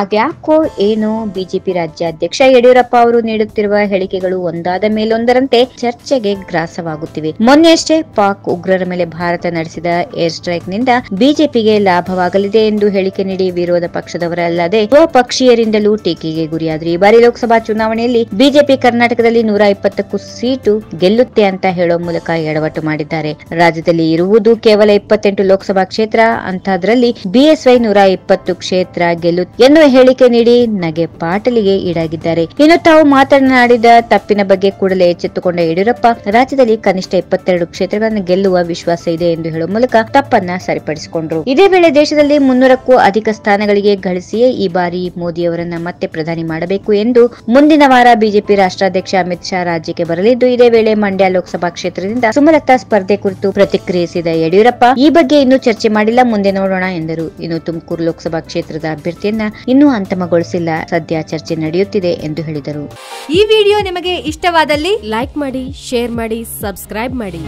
ಅದ್ಯಾಕೋ ಏನು ಬಿಜೆಪಿ ರಾಜ್ಯಾಧ್ಯಕ್ಷ ಯಡಿಯೂರಪ್ಪ ಅವರು ನೀಡುತ್ತಿರುವ ಹೇಳಿಕೆಗಳು ಒಂದಾದ ಮೇಲೊಂದರಂತೆ ಚರ್ಚೆಗೆ ಗ್ರಾಸವಾಗುತ್ತಿವೆ. ಮೊನ್ನೆಯಷ್ಟೇ ಪಾಕ್ ಉಗ್ರರ ಮೇಲೆ ಭಾರತ ನಡೆಸಿದ ಏರ್ ಸ್ಟ್ರೈಕ್ನಿಂದ ಬಿಜೆಪಿಗೆ ಲಾಭವಾಗಲಿದೆ ಎಂದು ಹೇಳಿಕೆ ನೀಡಿ ವಿರೋಧ ಪಕ್ಷದವರಲ್ಲದೆ ಸ್ವಪಕ್ಷೀಯರಿಂದಲೂ ಟೀಕೆಗೆ ಗುರಿಯಾದರು. ಈ ಬಾರಿ ಲೋಕಸಭಾ ಚುನಾವಣೆಯಲ್ಲಿ ಬಿಜೆಪಿ ಕರ್ನಾಟಕದಲ್ಲಿ ನೂರ ಇಪ್ಪತ್ತಕ್ಕೂ ಸೀಟು ಗೆಲ್ಲುತ್ತೆ ಅಂತ ಹೇಳೋ ಮೂಲಕ ಎಡವಟ್ಟು ಮಾಡಿದ್ದಾರೆ. ರಾಜ್ಯದಲ್ಲಿ ಇರುವುದು ಕೇವಲ ಇಪ್ಪತ್ತೆಂಟು ಲೋಕಸಭಾ ಕ್ಷೇತ್ರ ಅಂತಹದ್ರಲ್ಲಿ ಬಿಎಸ್ವೈ ನೂರ ಇಪ್ಪತ್ತು ಕ್ಷೇತ್ರ ಗೆಲ್ಲು ಎನ್ನುವ ಹೇಳಿಕೆ ನೀಡಿ ನಗೆ ಪಾಟಲಿಗೆ ಈಡಾಗಿದ್ದಾರೆ. ಇನ್ನು ತಾವು ಮಾತನಾಡಿದ ತಪ್ಪಿನ ಬಗ್ಗೆ ಕೂಡಲೇ ಎಚ್ಚೆತ್ತುಕೊಂಡ ಯಡಿಯೂರಪ್ಪ, ರಾಜ್ಯದಲ್ಲಿ ಕನಿಷ್ಠ ಇಪ್ಪತ್ತೆರಡು ಕ್ಷೇತ್ರಗಳನ್ನು ಗೆಲ್ಲುವ ವಿಶ್ವಾಸ ಇದೆ ಎಂದು ಹೇಳುವ ಮೂಲಕ ತಪ್ಪನ್ನ ಸರಿಪಡಿಸಿಕೊಂಡರು. ಇದೇ ವೇಳೆ ದೇಶದಲ್ಲಿ ಮುನ್ನೂರಕ್ಕೂ ಅಧಿಕ ಸ್ಥಾನಗಳಿಗೆ ಗಳಿಸಿಯೇ ಈ ಬಾರಿ ಮೋದಿಯವರನ್ನ ಮತ್ತೆ ಪ್ರಧಾನಿ ಮಾಡಬೇಕು ಎಂದು ಮುಂದಿನ ವಾರ ಬಿಜೆಪಿ ರಾಷ್ಟ್ರಾಧ್ಯಕ್ಷ ಅಮಿತ್ ಶಾ ರಾಜ್ಯಕ್ಕೆ ಬರಲಿದ್ದು, ಇದೇ ವೇಳೆ ಮಂಡ್ಯ ಲೋಕಸಭಾ ಕ್ಷೇತ್ರದಿಂದ ಸುಮಲತಾ ಸ್ಪರ್ಧೆ ಕುರಿತು ಪ್ರತಿಕ್ರಿಯಿಸಿದ ಯಡಿಯೂರಪ್ಪ, ಈ ಬಗ್ಗೆ ಇನ್ನೂ ಚರ್ಚೆ ಮಾಡಿಲ್ಲ, ಮುಂದೆ ನೋಡೋಣ ಎಂದರು. ಇನ್ನು ತುಮಕೂರು ಲೋಕಸಭಾ ಕ್ಷೇತ್ರದ ಅಭ್ಯರ್ಥಿಯನ್ನ ಇನ್ನೂ ಅಂತಿಮಗೊಳಿಸಿಲ್ಲ. ಸದ್ಯ ಚರ್ಚೆ ನಡೆಯುತ್ತಿದೆ ಎಂದು ಹೇಳಿದರು. ಈ ವಿಡಿಯೋ ನಿಮಗೆ ಇಷ್ಟವಾದಲ್ಲಿ ಲೈಕ್ ಮಾಡಿ, ಶೇರ್ ಮಾಡಿ, ಸಬ್ಸ್ಕ್ರೈಬ್ ಮಾಡಿ.